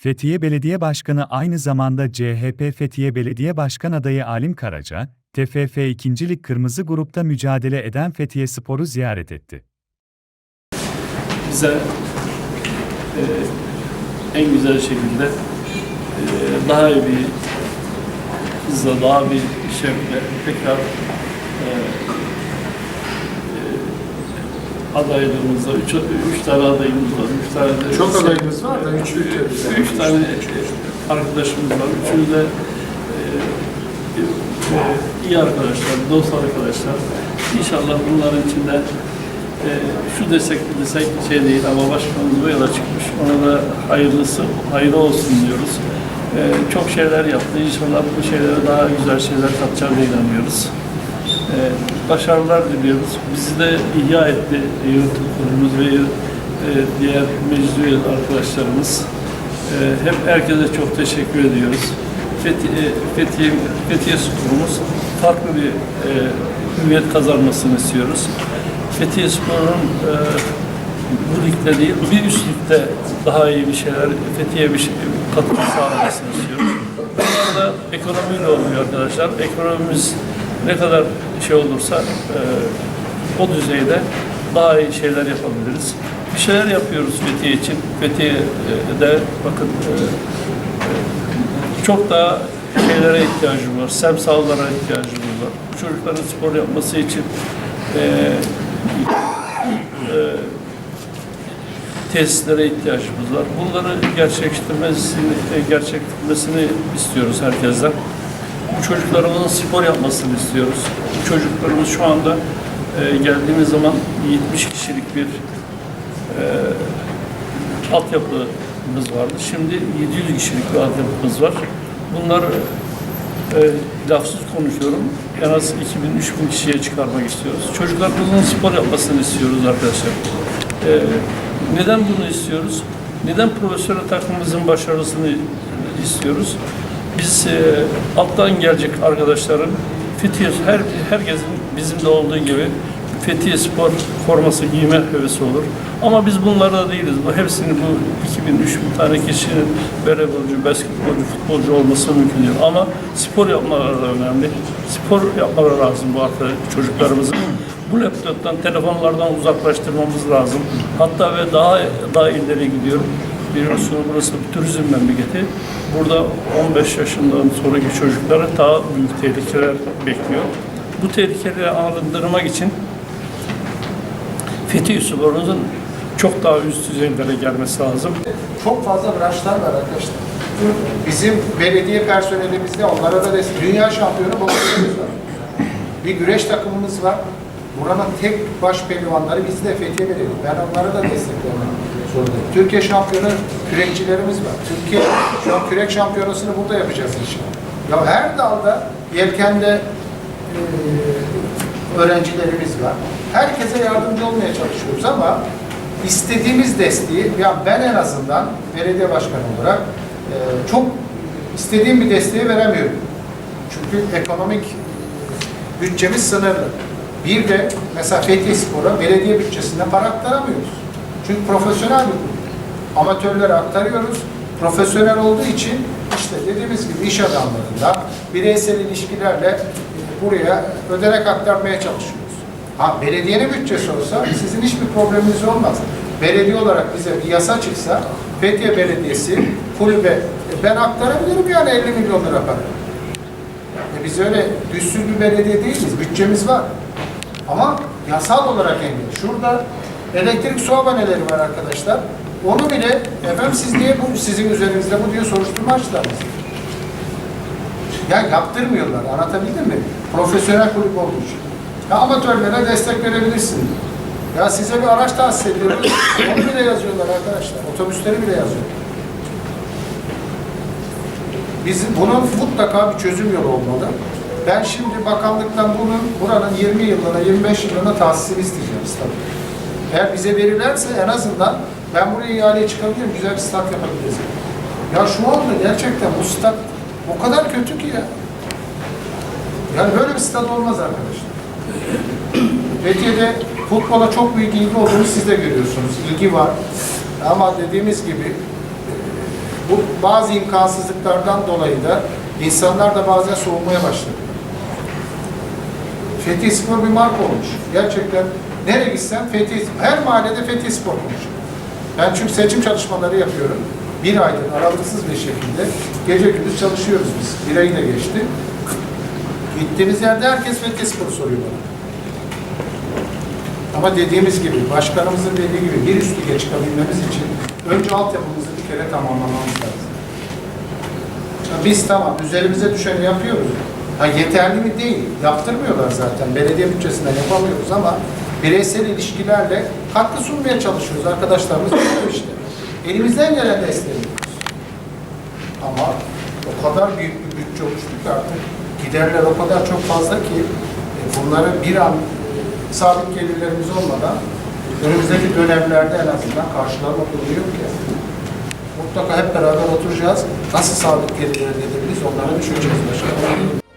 Fethiye Belediye Başkanı aynı zamanda CHP Fethiye Belediye Başkan adayı Alim Karaca, TFF 2. Lig Kırmızı Grup'ta mücadele eden Fethiye Spor'u ziyaret etti. bize e, en güzel şekilde e, daha iyi bir hızla, daha bir şevkle tekrar e, adaylığımızda, üç, üç tane adayımız var, üç tane de... Çok adayımız var da üçlü ülkemiz var. Üç tane arkadaşımız var, üçünü de e, e, iyi arkadaşlar, dost arkadaşlar. İnşallah bunların içinde e, şu desek bu desek şey değil ama başkanımız bu yola çıkmış. Ona da hayırlısı, hayırlı olsun diyoruz. E, çok şeyler yaptı. İnşallah bu şeylere daha güzel şeyler katacağına inanıyoruz. E, başarılar diliyoruz. Bizi de ihya etti yönetim kurulumuz ve e, diğer meclis arkadaşlarımız. E, hep herkese çok teşekkür ediyoruz. Fethiye, Fethiye, Fethiye Spor'umuz farklı bir e, kazanmasını istiyoruz. Fethiye Spor'un e, bu ligde değil, bir üst ligde daha iyi bir şeyler, Fethiye bir şey, katkı sağlamasını istiyoruz. Bunlar da ekonomiyle oluyor arkadaşlar. Ekonomimiz ne kadar şey olursa e, o düzeyde daha iyi şeyler yapabiliriz. Bir şeyler yapıyoruz Fethiye için. Fethiye'de bakın e, e, çok daha şeylere ihtiyacımız var. Sem sahalara ihtiyacımız var. Çocukların spor yapması için e, e, tesislere ihtiyacımız var. Bunları gerçekleştirmesini, gerçekleştirmesini istiyoruz herkesten. Bu çocuklarımızın spor yapmasını istiyoruz. Bu çocuklarımız şu anda e, geldiğimiz zaman 70 kişilik bir e, altyapımız vardı. Şimdi 700 kişilik bir altyapımız var. Bunlar e, lafsız konuşuyorum. En az 2000-3000 kişiye çıkarmak istiyoruz. Çocuklarımızın spor yapmasını istiyoruz arkadaşlar. E, neden bunu istiyoruz? Neden profesyonel takımımızın başarısını istiyoruz? Biz e, alttan gelecek arkadaşların Fethiye, her, herkesin bizim de olduğu gibi Fethiye Spor forması giyme hevesi olur. Ama biz bunlarda değiliz. Bu hepsini bu 2000 3000 tane kişinin voleybolcu, basketbolcu, futbolcu olması mümkün değil. Ama spor yapmaları da önemli. Spor yapmaları lazım bu arkadaş çocuklarımızın. Bu laptoptan, telefonlardan uzaklaştırmamız lazım. Hatta ve daha daha ileri gidiyorum. Biliyorsunuz burası bir turizm memleketi. Burada 15 yaşından sonraki çocuklara daha büyük tehlikeler bekliyor. Bu tehlikeleri arındırmak için Fethiye Spor'umuzun çok daha üst düzeylere gelmesi lazım. Çok fazla branşlar var arkadaşlar. Bizim belediye personelimizde onlara da destek. Dünya şampiyonu boksörümüz var. Bir güreş takımımız var. Buranın tek baş pehlivanları bizde Fethiye Belediye. Ben onlara da destek vermek zorundayım. Türkiye şampiyonu kürekçilerimiz var. Türkiye şu an kürek şampiyonasını burada yapacağız inşallah. Ya her dalda yelkende e, öğrencilerimiz var. Herkese yardımcı olmaya çalışıyoruz ama istediğimiz desteği, ya ben en azından belediye başkanı olarak e, çok istediğim bir desteği veremiyorum. Çünkü ekonomik bütçemiz sınırlı. Bir de mesela Fethiye Spor'a belediye bütçesinden para aktaramıyoruz. Çünkü profesyonel bir kulüp. Amatörlere aktarıyoruz. Profesyonel olduğu için işte dediğimiz gibi iş adamlarında bireysel ilişkilerle e, buraya ödenek aktarmaya çalışıyoruz. Ha belediyenin bütçesi olsa sizin hiçbir probleminiz olmaz. Belediye olarak bize bir yasa çıksa Fethiye Belediyesi kulübe e, ben aktarabilirim yani 50 milyon lira para. Biz öyle düzsüz bir belediye değiliz. Bütçemiz var. Ama yasal olarak engel. Şurada elektrik su aboneleri var arkadaşlar. Onu bile efendim siz niye bu sizin üzerinizde bu diye soruşturma açtılar. Ya yaptırmıyorlar. Anlatabildim mi? Profesyonel kulüp için. Ya amatörlere destek verebilirsin. Ya size bir araç tahsis ediyoruz. Onu bile yazıyorlar arkadaşlar. Otobüsleri bile yazıyorlar. Biz bunun mutlaka bir çözüm yolu olmalı. Ben şimdi bakanlıktan bunun buranın 20 yıllığına, 25 yıllığına tahsisini isteyeceğim stadı. Eğer bize verirlerse en azından ben buraya ihaleye çıkabilirim, güzel bir stat yapabiliriz. Ya şu anda gerçekten bu stat o kadar kötü ki ya. Yani böyle bir stat olmaz arkadaşlar. Fethiye'de futbola çok büyük ilgi olduğunu siz de görüyorsunuz. İlgi var. Ama dediğimiz gibi Bu bazı imkansızlıklardan dolayı da insanlar da bazen soğumaya başladı. Fethi Spor bir marka olmuş. Gerçekten nereye gitsem Fethi, her mahallede Fethi Spor konuşuyor. Ben çünkü seçim çalışmaları yapıyorum. Bir aydır aralıksız bir şekilde gece gündüz çalışıyoruz biz. Bir ayı da geçti. Gittiğimiz yerde herkes Fethi Spor'u soruyor bana. Ama dediğimiz gibi, başkanımızın dediği gibi bir üst lige çıkabilmemiz için önce altyapımızı kere tamamlamamız lazım. Biz tamam, üzerimize düşeni yapıyoruz. Ha yeterli mi değil, yaptırmıyorlar zaten. Belediye bütçesinden yapamıyoruz ama bireysel ilişkilerle katkı sunmaya çalışıyoruz. Arkadaşlarımız yapıyor işte. Elimizden gelen desteği. Ama o kadar büyük bir bütçe oluştu ki artık giderler o kadar çok fazla ki e, bunları bir an e, sabit gelirlerimiz olmadan önümüzdeki dönemlerde en azından karşılama durumu yok ya. Mutlaka hep beraber oturacağız. Nasıl sabit gelir elde edebiliriz onları düşüneceğiz başkanım.